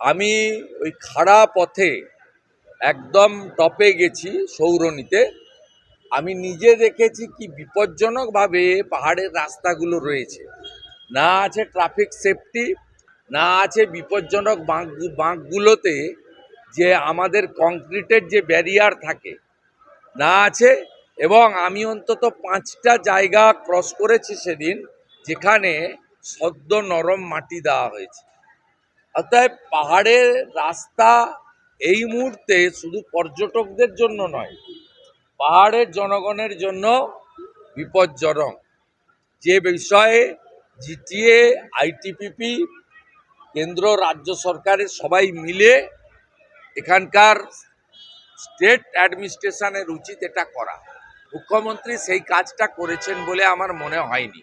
আমি ওই খাড়া পথে একদম টপে গেছি সৌরনীতে। আমি নিজে দেখেছি কি বিপজ্জনকভাবে পাহাড়ের রাস্তাগুলো রয়েছে। না আছে ট্রাফিক সেফটি, না আছে বিপজ্জনক বাঁক, বাঁকগুলোতে যে আমাদের কংক্রিটের যে ব্যারিয়ার থাকে, না আছে। এবং আমি অন্তত পাঁচটা জায়গা ক্রস করেছি সেদিন, যেখানে সদ্য নরম মাটি দেওয়া হয়েছে। অতএব পাহাড়ের রাস্তা এই মুহূর্তে শুধু পর্যটকদের জন্য নয়, পাহাড়ের জনগণের জন্য বিপজ্জনক। যে বিষয়ে জিটিএ, আইটিপিপি কেন্দ্র, রাজ্য সরকারের সবাই মিলে এখানকার স্টেট অ্যাডমিনিস্ট্রেশনের উচিত এটা করা। মুখ্যমন্ত্রী সেই কাজটা করেছেন বলে আমার মনে হয়নি।